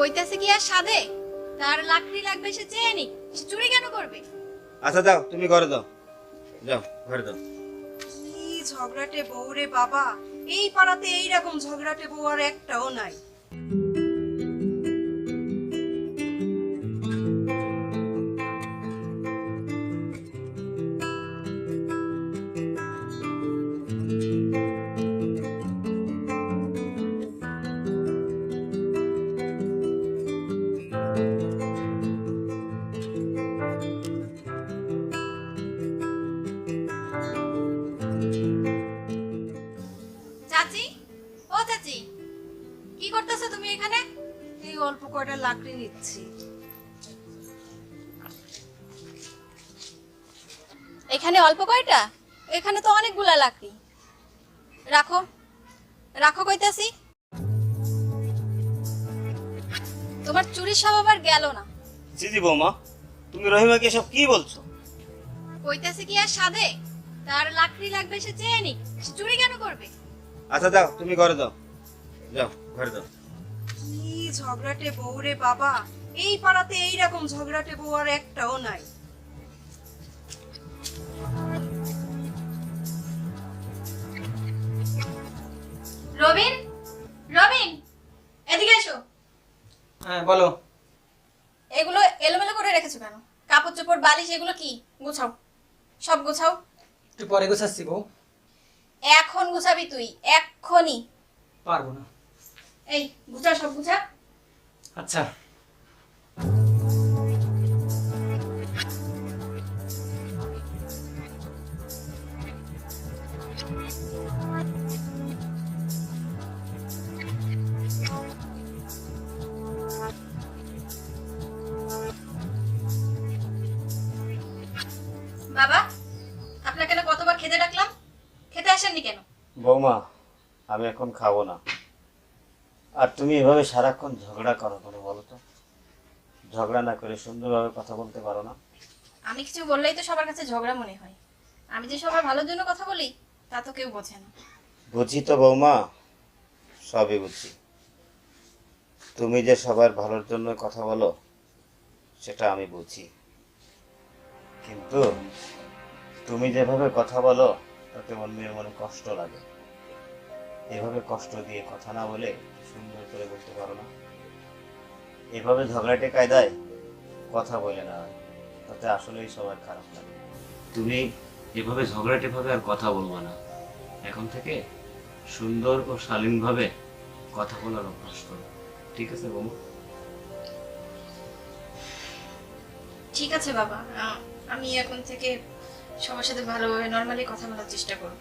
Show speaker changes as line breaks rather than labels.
কইতাছে কি আর সাদে তার লাকড়ি লাগবে সে চেয়ে নি সে চুরি কেন করবে?
আচ্ছা দাও তুমি ঘরে দাও যাও ঘরে দাও
কি ঝগড়াটে বউ রে বাবা এই পাড়াতে এইরকম ঝগড়াটে বউ আর একটাও নাই।
করতেছো তুমি এখানে?
এই অল্প কয়টা লাকড়ি নিচ্ছি।
এখানে অল্প কয়টা? এখানে তো অনেকগুলা লাকড়ি। রাখো। রাখো কইতাছি। তোমার চুরির স্বভাব আর গেল না।
সিজি বৌমা তুমি রহিমাকে কি বলছো?
কইতাছে কি আর সাদে তার লাকড়ি লাগবে সে চেয়ে নি সে চুরি কেন করবে?
আচ্ছা দাও তুমি ঘরে দাও। যাও। ঘরে দাও।
কি ঝগড়াটে বউ রে বাবা। এই পাড়াতে এইরকম ঝগড়াটে বউ আর একটাও নাই।
রবিন রবিন এদিকে এসো।
হ্যাঁ বলো।
এগুলো এলোমেলো করে রেখেছো কেন? কাপড় চোপড় বালিশ এগুলো কি? গুছাও। সব গুছাও।
একটু পরে গোছাচ্ছি বউ।
এখন গুছাবি তুই এক্ষুনি।
পারব না।
এই গুছা সব গুছা।
আচ্ছা।
বাবা আপনাকে না কতবার খেতে ডাকলাম? খেতে আসেননি কেন?
বৌমা আমি এখন খাব না। আর তুমি এভাবে সারাক্ষণ ঝগড়া করো কেন বলো তো? ঝগড়া না করে সুন্দরভাবে কথা বলতে পারো না।
আমি কিছু বললেই তো সবার কাছে ঝগড়া মনে হয়। আমি যে সবার ভালোর জন্য কথা বলি তা তো কেউ বোঝে না।
বুঝি তো বৌমা সবই বুঝি। তুমি যে সবার ভালোর জন্য কথা বলো সেটা আমি বুঝি। কিন্তু তুমি যেভাবে কথা বলো তাতে অন্যের মনে কষ্ট লাগে। এভাবে কষ্ট দিয়ে কথা না বলে সুন্দর করে বলতে পারো না। এভাবে ঝগড়াটে কায়দায় কথা বলে না তাতে আসলেই সবার খারাপ লাগে। তুমি এভাবে ঝগড়াটে ভাবে আর কথা বলব না। এখন থেকে সুন্দর ও শালীনভাবে কথা বলার অভ্যাস করো। ঠিক আছে বৌমা?
ঠিক আছে বাবা। আমি এখন থেকে সবার সাথে ভালোভাবে নর্মালি কথা বলার চেষ্টা করব।